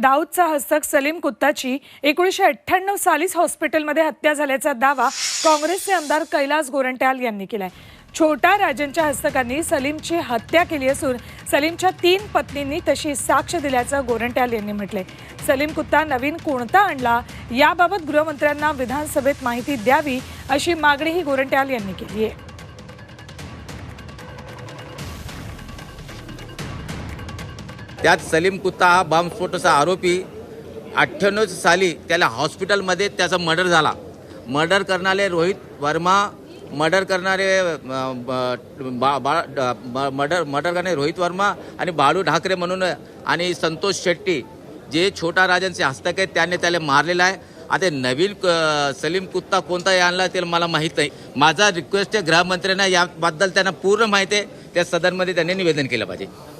दाऊदचा हस्तक सलीम कुत्ताची एकोणीसशे अठ्ठ्याण्णव सालीच हॉस्पिटलमध्ये हत्या झाल्याचा दावा काँग्रेसचे आमदार कैलास गोरंट्याल यांनी केलाय. छोटा राजनच्या हस्तकांनी सलीमची हत्या केली असून सलीमच्या तीन पत्नींनी तशी साक्ष दिल्याचं गोरंट्याल यांनी म्हटलंय. सलीम कुत्ता नवीन कोणता आणला याबाबत गृहमंत्र्यांना विधानसभेत माहिती द्यावी अशी मागणीही गोरंट्याल यांनी केली आहे. त्यात सलीम कुत्ता हा बॉम्बस्फोटाचा आरोपी अठ्ठ्याण्णव साली त्याला हॉस्पिटलमध्ये त्याचा मर्डर झाला. मर्डर करणारे रोहित वर्मा मर्डर करणारे ब- बा- बा- ड- ब- मर्डर मर्डर करणारे रोहित वर्मा आणि बाळू ढाकरे म्हणून आणि संतोष शेट्टी जे छोटा राजांचे हस्तक आहेत त्याने त्याला मारलेला आहे. आता नवीन क- सलीम कुत्ता कोणता आणला ते मला माहीत नाही. माझा रिक्वेस्ट आहे गृहमंत्र्यांना याबद्दल त्यांना पूर्ण माहिती आहे. त्या सदनमध्ये त्यांनी निवेदन केलं पाहिजे.